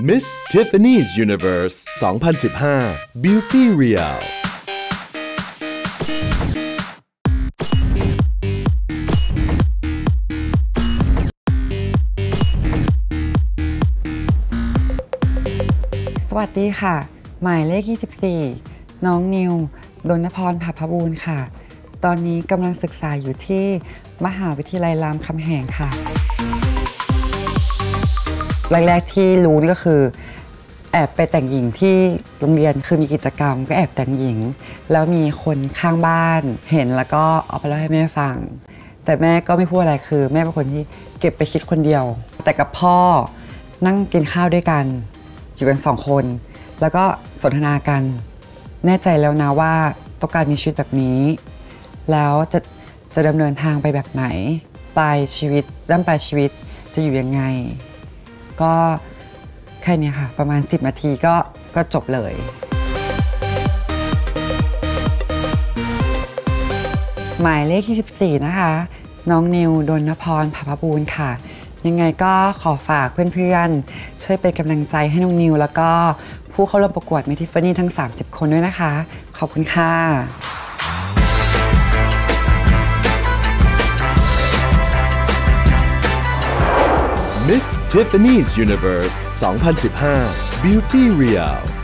Miss Tiffany's Universe 2015 Beauty Real สวัสดีค่ะ หมายเลข 24 น้องนิวดนพรภาพบูรณ์ค่ะ ตอนนี้กำลังศึกษาอยู่ที่มหาวิทยาลัยรามคำแหงค่ะ แรก ๆ ที่รู้นี่ก็คือ แอบไปแต่งหญิงที่โรงเรียนคือมีกิจกรรม ก็แอบแต่งหญิง แล้วมีคนข้างบ้านเห็นแล้วก็เอาไปเล่าให้แม่ฟัง แต่แม่ก็ไม่พูดอะไรคือ แม่เป็นคนที่เก็บไปคิดคนเดียว แต่กับพ่อนั่งกินข้าวด้วยกันอยู่กันสองคน แล้วก็สนทนากัน แน่ใจแล้วนะว่าต้องการมีชีวิตแบบนี้ แล้วจะจะดำเนินทางไปแบบไหนปลายชีวิตด้านปลายชีวิตจะอยู่ยังไง ก็แค่นี้ค่ะ ประมาณ 10 นาทีก็ก็จบเลยหมายเลขที่14 นะคะ น้องนิวดนพรภาพบูรณ์ค่ะ ยังไงก็ขอฝากเพื่อนๆ ช่วยเป็นกำลังใจให้น้องนิว แล้วก็ผู้เข้าร่วมประกวดมิทิฟานี่ทั้ง 30 คนด้วยนะคะ ขอบคุณค่ะ Miss Tiffany's Universe 2015. Beauty Real